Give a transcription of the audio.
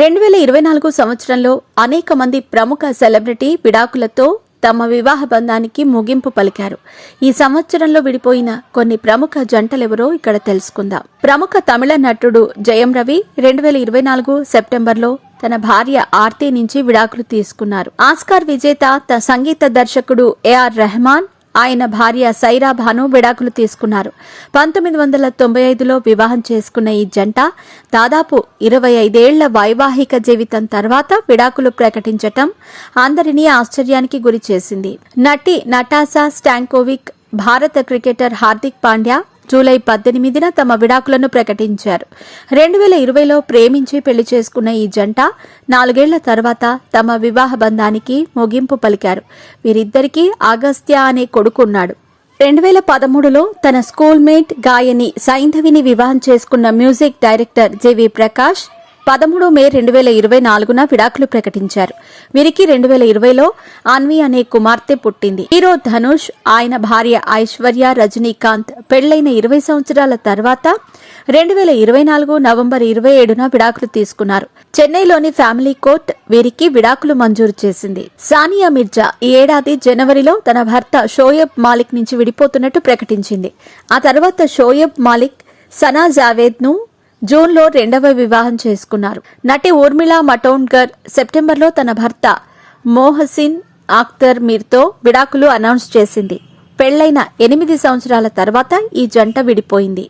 రెండు వేల ఇరవై నాలుగు సంవత్సరంలో అనేక మంది ప్రముఖ సెలబ్రిటీ విడాకులతో తమ వివాహ బంధానికి ముగింపు పలికారు. ఈ సంవత్సరంలో విడిపోయిన కొన్ని ప్రముఖ జంటలెవరో ఇక్కడ తెలుసుకుందాం. ప్రముఖ తమిళ నటుడు జయం రవి రెండు వేల ఇరవై నాలుగు సెప్టెంబర్లో తన భార్య ఆర్తి నుంచి విడాకులు తీసుకున్నారు. ఆస్కార్ విజేత సంగీత దర్శకుడు ఏఆర్ రెహమాన్ ఆయన భార్య సైరాభాను విడాకులు తీసుకున్నారు. పంతొమ్మిది వందల తొంభై ఐదులో వివాహం చేసుకున్న ఈ జంట దాదాపు ఇరవై ఐదేళ్ళ వైవాహిక జీవితం తర్వాత విడాకులు ప్రకటించటం అందరినీ ఆశ్చర్యానికి గురి చేసింది. నటి నటాసా స్టాంకోవిక్ భారత క్రికెటర్ హార్దిక్ పాండ్యా జూలై పద్దెనిమిదిన తమ విడాకులను ప్రకటించారు. రెండు వేల ఇరవైలో ప్రేమించి పెళ్ళి చేసుకున్న ఈ జంట నాలుగేళ్ళ తర్వాత తమ వివాహ బంధానికి ముగింపు పలికారు. వీరిద్దరికీ అగస్త్య అనే కొడుకున్నాడు. రెండు వేల పదమూడులో తన స్కూల్ మేట్ గాయని సైంధవిని వివాహం చేసుకున్న మ్యూజిక్ డైరెక్టర్ జెవి ప్రకాష్ పదమూడు మే రెండు వేల ఇరవై నాలుగున విడాకులు ప్రకటించారు. వీరికి రెండు వేల ఇరవైలో అన్వి అనే కుమార్తె పుట్టింది. హీరో ధనుష్ ఆయన భార్య ఐశ్వర్య రజనీకాంత్ పెళ్ళైన ఇరవై సంవత్సరాల తర్వాత రెండు వేల ఇరవై నాలుగు నవంబర్ ఇరవై ఏడున విడాకులు తీసుకున్నారు. చెన్నైలోని ఫ్యామిలీ కోర్ట్ వీరికి విడాకులు మంజూరు చేసింది. సానియా మిర్జా ఈ ఏడాది జనవరిలో తన భర్త షోయబ్ మాలిక్ నుంచి విడిపోతున్నట్టు ప్రకటించింది. ఆ తర్వాత షోయబ్ మాలిక్ సనా జావేద్ను జూన్లో రెండవ వివాహం చేసుకున్నారు. నటి ఊర్మిళ మటోన్గర్ సెప్టెంబర్లో తన భర్త మోహసిన్ అఖ్తర్ మీర్తో విడాకులు అనౌన్స్ చేసింది. పెళ్ళైన ఎనిమిది సంవత్సరాల తర్వాత ఈ జంట విడిపోయింది.